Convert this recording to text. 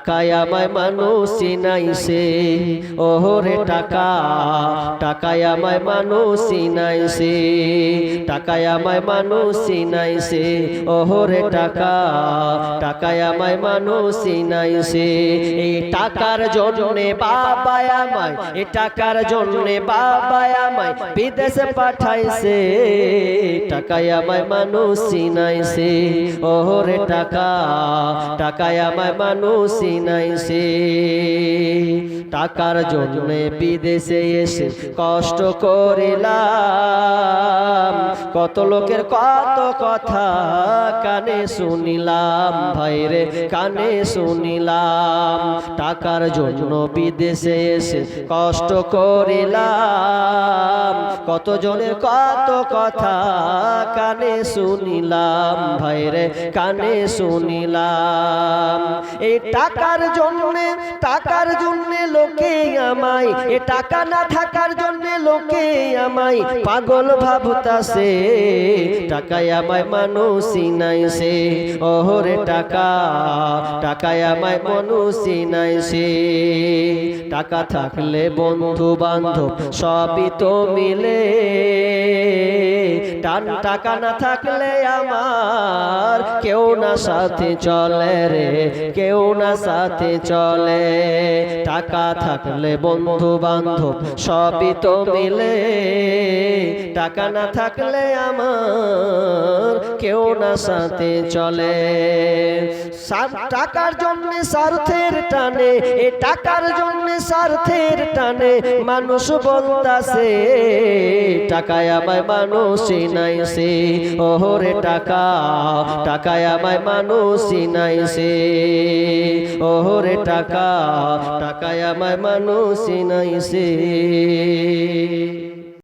টাকায় আমায় মানুষ চিনাইছে। ওহরে টাকা, টাকায় আমায় মানুষ চিনাইছে। টাকায় আমায় মানুষ চিনাইছে। ওহরে টাকা, টাকায় আমায় মানুষ চিনাইছে। এই টাকার জন্যে বাবা আমায়, এই টাকার জন্যে বাবা আমায় বিদেশে পাঠাইছে। টাকায় আমায় মানুষ চিনাইছে। ওহরে টাকা টাকায় আমায় মানুষ চিনাইছে। টাকার জন্য বিদেশে এসে কষ্ট করিলাম। কত লোকের কত কথা কানে শুনিলাম। ভাইরে, কানে শুনিলাম। টাকার জন্য বিদেশে এসে কষ্ট করিলাম। কত জনের কত কথা কানে শুনিলাম। ভাইরে, কানে শুনিলাম। এই টাকার জন্যে টাকার জন্যে লোকে আমায়, এ টাকা না থাকার জন্যে লোকে আমায় পাগল ভাবতাছে। টাকায় আমায় মানুষই নাইছে ওহরে টাকা, টাকায় আমায় মানুষই নাইছে টাকা থাকলে বন্ধু বান্ধব সবই তো মিলে। টান টাকা না থাকলে আমার কেউ না সাথে চলে রে, কেউ না সাথে চলে। টাকা থাকলে বন্ধু বান্ধব সবই তো মিলে। টাকা না থাকলে আমার কেউ না সাথে চলে। টাকার জন্য স্বার্থের টানে, এ টাকার জন্য স্বার্থের টানে মানুষ বলতাছে, টাকায় আমায় মানুষ নাইছে। ওহরে টাকা টাকায় আমায় মানুষ নাইছে। ওহরে টাকা টাকায় আমায় মানুষ নাইছে।